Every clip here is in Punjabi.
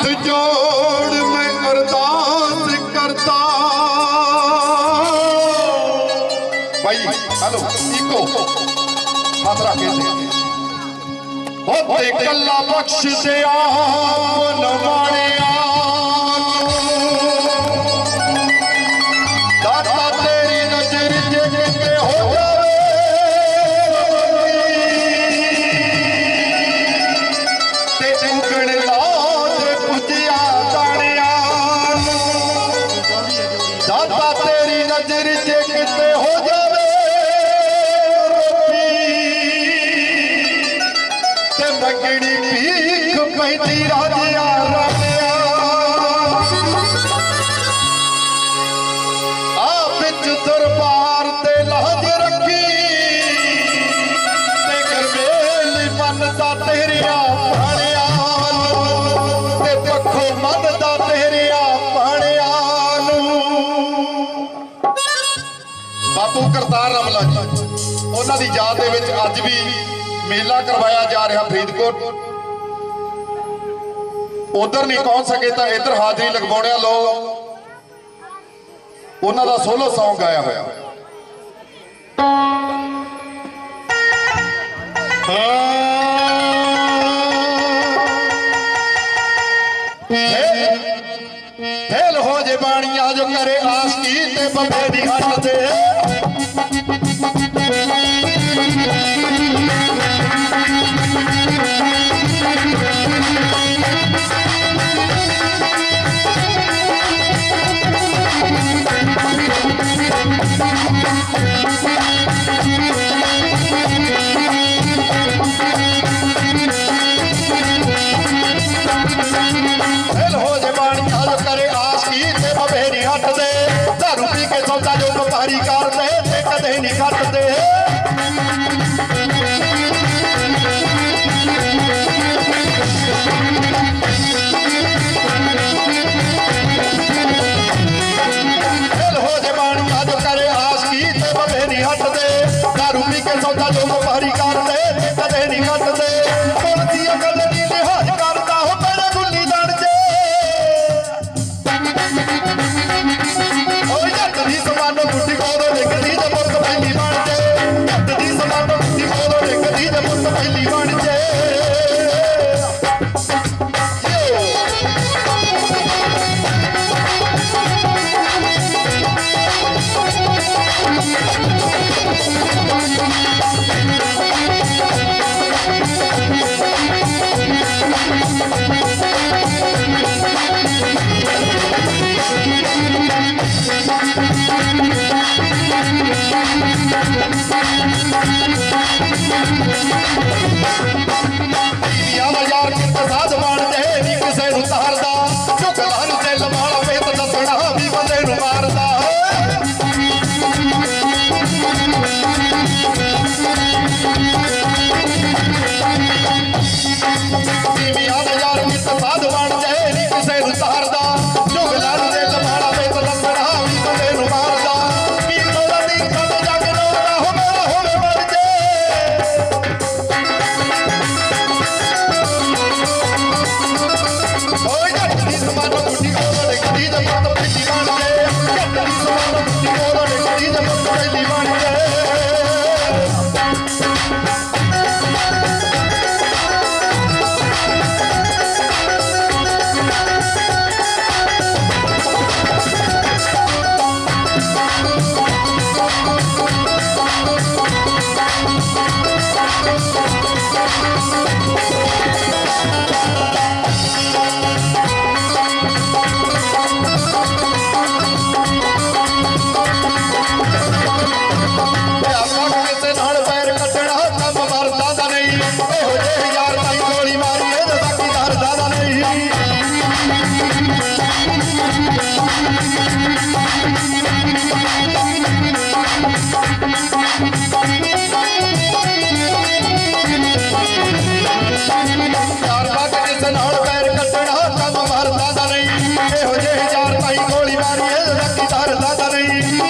ਹੱਥ ਜੋੜ ਮੈਂ ਅਰਦਾਸ ਕਰਦਾ। ਭਾਈ ਹਲੋ, ਇੱਕੋ। ਹੱਥ ਰੱਖ ਕੇ ਹੋਤੇ ਕੱਲਾ ਬਖਸ਼ ਦੇ ਆਪ ਨਵਾਣਿਆ। ਲੱਗਣੀ ਭੀਖ ਪੈਂਦੀ ਰਾਜਿਆ ਰਾਜਿਆ ਆ ਵਿੱਚ ਦਰਬਾਰ ਤੇ ਲਾਜ ਰੱਖੀ ਤੇ ਕਰਵੇਲ ਮਨ ਦਾ ਤੇਰਿਆ ਭਾਣਿਆ ਤੇ ਪੱਖੋ ਮਨ ਦਾ ਤੇਰਿਆ ਭਾਣਿਆ ਨੂੰ ਬਾਪੂ ਕਰਤਾਰ ਰਮਲਾ ਜੀ ਉਹਨਾਂ ਦੀ ਯਾਦ ਦੇ ਵਿੱਚ ਅੱਜ ਵੀ ਮੇਲਾ ਕਰਵਾਇਆ ਜਾ ਰਿਹਾ ਫਰੀਦਕੋਟ। ਉਧਰ ਨਹੀਂ ਪਹੁੰਚ ਸਕੇ ਤਾਂ ਇੱਧਰ ਹਾਜ਼ਰੀ ਲਗਵਾਉਣਿਆ ਲੋ ਉਹਨਾਂ ਦਾ ਸੋਲੋ ਸੌਂਗ ਗਾਇਆ ਹੋਇਆ। ਹੋ ਜੇ ਬਾਣੀਆਂ ਜੋ ਕਰੇ ਤੇ ਬੰਦੇ ਦੀ ਹੱਟ ਤੇ। साथ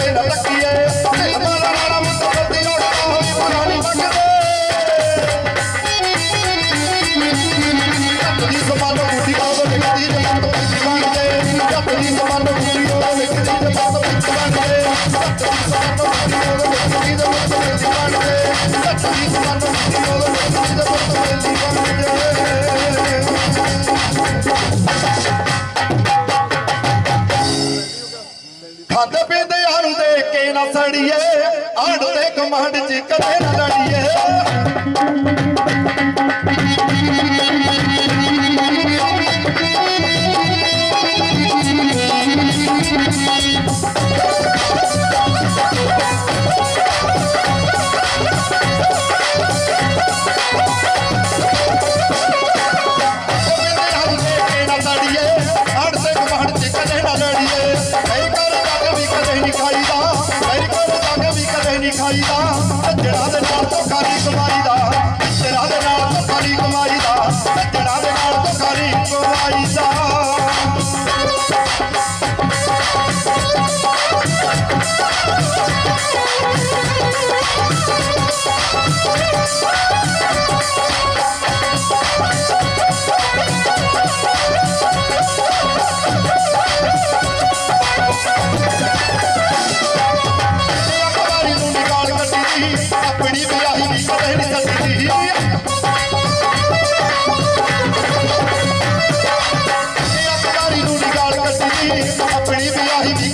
ਪਿੰਡ ਤੱਕੀਏ ਤੇ ਮਾਰਾ ਰਾਮ ਸਰਦੀ ਰੋੜਾ ਹੋਈ ਪੁਰਾਣੀ ਬੱਕਦੇ ਦੀ ਜ਼ਮਾਨਾ ਲੜੀਏ। ਆੜਦੇ ਕਮਾਂਡ ਚ ਕਦੇ ਨਾ ਲੜੀਏ।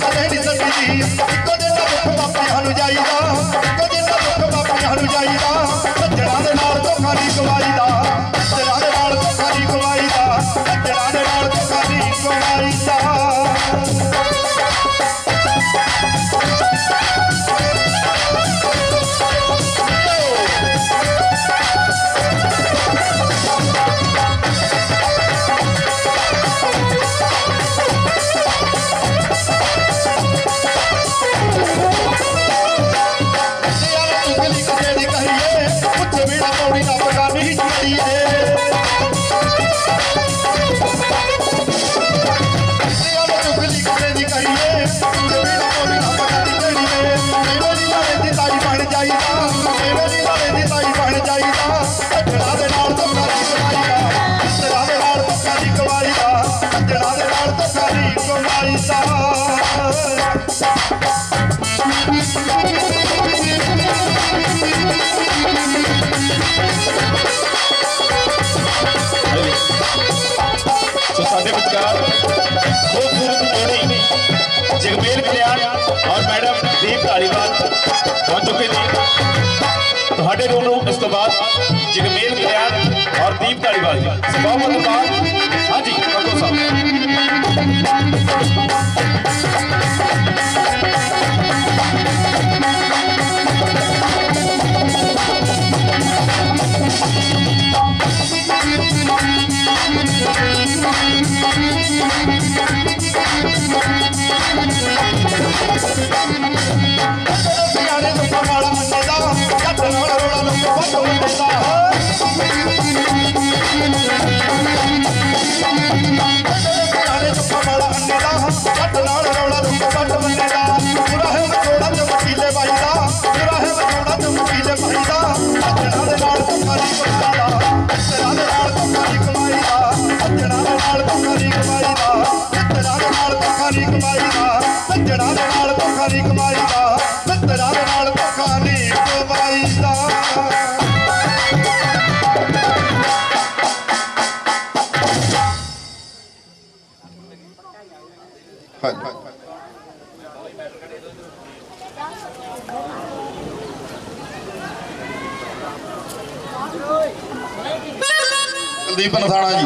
I made it a release. ਤੁਹਾਡੇ ਵੱਲੋਂ ਉਸ ਤੋਂ ਬਾਅਦ ਜਗਮੇਲ ਖਿਆਲ ਔਰ ਦੀਪ ਢਾਲੀਵਾਲ ਜੀ ਬਹੁਤ ਬਹੁਤ ਧੰਨਵਾਦ ਹਾਂਜੀ ਕੱਕੋ ਸਾਹਿਬ ਮਿੱਤਰਾਂ ਦੇ ਨਾਲ ਧੋਖਾ ਨਹੀਂ ਕਮਾਈਦਾ ਮਿੱਤਰਾਂ ਦੇ ਨਾਲ ਧੋਖਾ ਨਹੀਂ ਕਮਾਈਦਾ। ਹਾਂਜੀ। ਕੁਲਦੀਪ ਨਥਾਣਾ ਜੀ।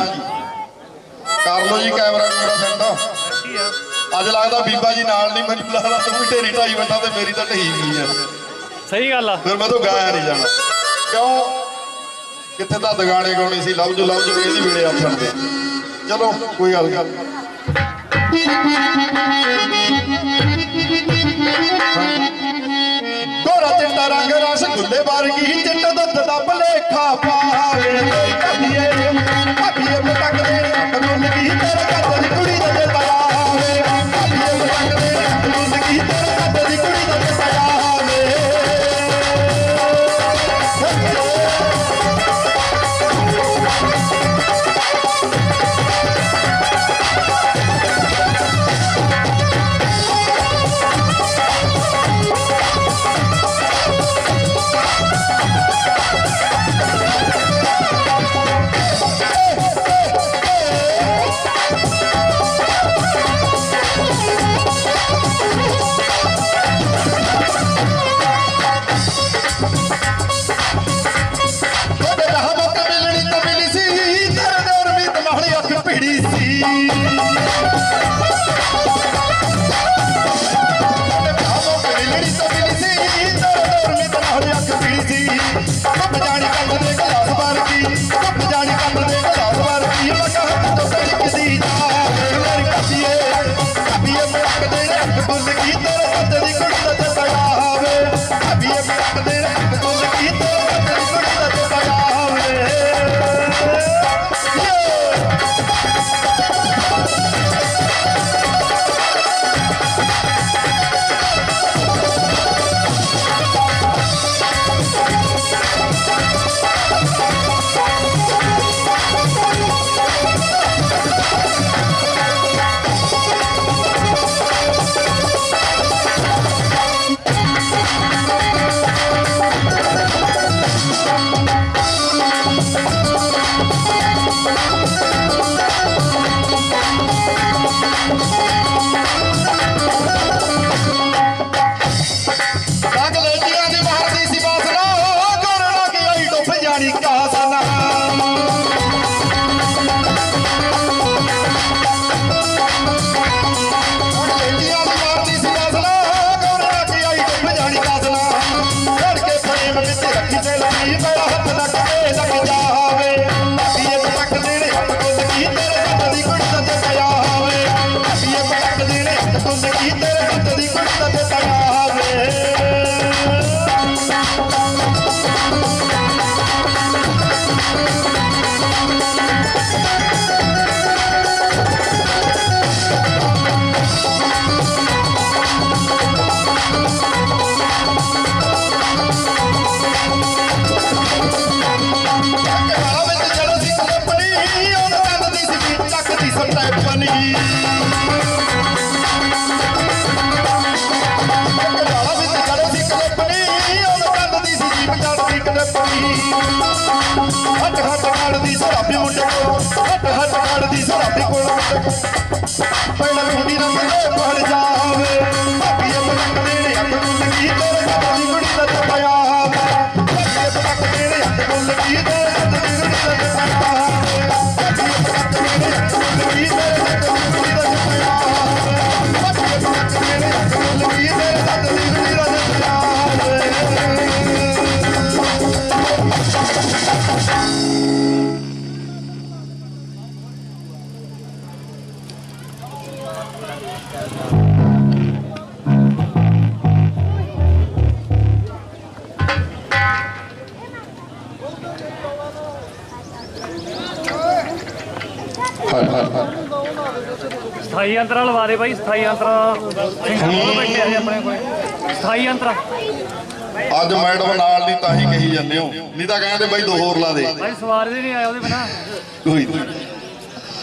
ਕਰ ਲਓ ਜੀ ਕੈਮਰਾ ਜਿਹੜਾ ਸੈੱਟ। ਆ ਅੱਜ ਲੱਗਦਾ ਬੀਬਾ ਜੀ ਨਾਲ ਨਹੀਂ ਮੈਨੂੰ ਲੱਗਦਾ ਤੂੰ ਵੀ ਢੇਰੀ ਢਾਈ ਵੰਡਾ ਤੇ ਮੇਰੀ ਤਾਂ ਢਹੀ ਗਈ ਆ। ਸਹੀ ਗੱਲ ਆ। ਫਿਰ ਮੈਂ ਤਾਂ ਗਾਇਆ ਨਹੀਂ ਜਾਣਾ। ਕਿਉਂ? ਕਿੱਥੇ ਤਾਂ ਦਗਾਣੇ ਗਾਉਣੇ ਸੀ ਲਵ ਜੂ ਲਵ ਜੂ ਇਹਦੀ ਵੇਲੇ ਆਖਣ ਦੇ। ਚਲੋ ਕੋਈ ਗੱਲ ਨਹੀਂ। ਗੋਰਾ ਚਿੱਟਾ ਰੰਗ ਰਸ ਗੁੱਲੇ ਵਰਗੀ ਚਿੱਟ ਦੁੱਧ ਦਾ ਭਲੇਖਾ ਪਾਵੇ। ਕੱਢੀਏ ਕੱਢੀਏ ਪਟਕ ਦੇ ਰੱਬ ਨੂੰ ਲਗੀ ਤੇਰੇ ਦੀ ਚੱਕਦੀ ਸਟੈਪਨੀ ਘਰਾਂ ਵਿੱਚ ਜਦੋਂ ਸੀ ਕੰਪਨੀ ਉਹ ਕੰਨ ਦੀ ਸੀ ਜੀਪ ਚੱਕਦੀ ਕੰਪਨੀ ਹੱਟ ਹੱਟ ਕਾੜਦੀ ਸਰਾਬੀ ਮੁੰਡੇ ਕੋਲ, ਹੱਟ ਹੱਟ ਕਾੜਦੀ ਸਰਾਬੀ ਕੋਲ ਮੁੰਡੇ ਕੋਲ। ਪਹਿਲਾਂ ਹੁੰਦੀ ਨਾ ਮੇਰੇ ਪੜ ਜਾਵੇ, ਭਾਬੀ ਇਹ ਪਟਕ ਦੇਣੇ ਹੱਥ ਨੂੰ ਲੱਗੀ ਤੇਰੇ ਕੱਦ ਦੀ ਕੁੜੀ ਦਾ ਤੇ ਪਿਆ ਹੋਵੇ। ਭਾਬੀ ਇਹ ਪਟਕ ਦੇਣੇ ਹੱਥ ਨੂੰ ਲੱਗੀ ਅੰਤਰਾ ਲਵਾ ਦੇ ਬਾਈ ਸਥਾਈ ਅੰਤਰਾ ਸਿੰਘ ਬੈਠੇ ਆ ਜੀ ਆਪਣੇ ਕੋਲੇ। ਸਥਾਈ ਅੰਤਰਾ ਅੱਜ ਮੈਡਮ ਨਾਲ ਨਹੀਂ ਤਾਂ ਹੀ ਕਹੀ ਜਾਂਦੇ ਹੋ। ਨਹੀਂ ਤਾਂ ਕਹਿੰਦੇ ਬਾਈ ਦੋ ਹੋਰ ਲਾ ਦੇ। ਬਾਈ ਸਵਾਰ ਦੇ ਨਹੀਂ ਆਇਆ ਉਹਦੇ ਬਿਨਾ। ਕੋਈ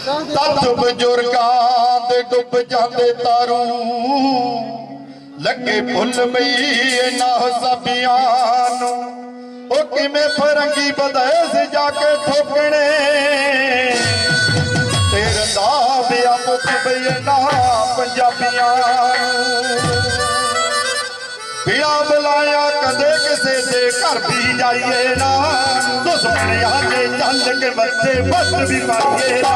ਤੱਜ ਬਜ਼ੁਰਗਾਂ ਦੇ ਡੁੱਬ ਜਾਂਦੇ ਤਾਰੂ। ਲੱਗੇ ਫੁੱਲ ਮਈ ਇਹਨਾਂ ਹਸਾਬੀਆਂ ਨੂੰ। ਉਹ ਕਿਵੇਂ ਫਰੰਗੀ ਬਧਾਏ ਸੀ ਜਾ ਕੇ ਠੋਕਣੇ। ਫੇਰ ਦਾ ਬਿਆ ਪੁੱਤ ਬਈਨਾ ਪੰਜਾਬੀਆਂ ਬਿਆ ਬੁਲਾਇਆ ਕਦੇ ਕਿਸੇ ਦੇ ਘਰ ਵੀ ਜਾਈਏ ਨਾ। ਦੁਸ਼ਮਣਿਆਂ ਦੇ ਚੱਲ ਕੇ ਬੱਚੇ ਬੱਸ ਵੀ ਪਾਈਏ ਨਾ।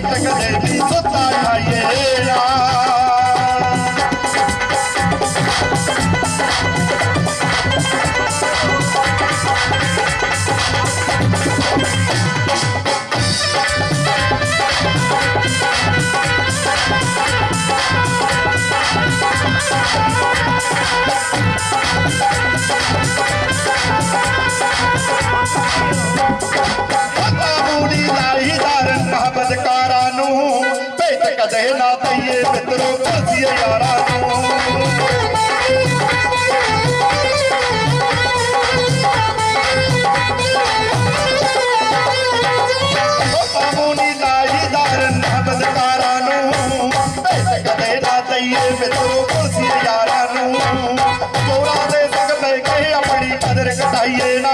ਕਦੇ ਨਾ ਦਈਏ ਮਿੱਤਰੋ ਫਸੀਏ ਯਾਰਾਂ ਨੂੰ ਬਾਬੂੜੀ ਲਾਈ ਕਦੇ ਨਾ ਦਈਏ ਮਿੱਤਰੋ ਫਸੀਏ ਯਾਰਾਂ ਨੂੰ। ਚੋਰਾਂ ਦੇ ਸੰਗ ਲੈ ਕੇ ਆਪਣੀ ਕਦਰ ਘਟਾਈਏ ਨਾ।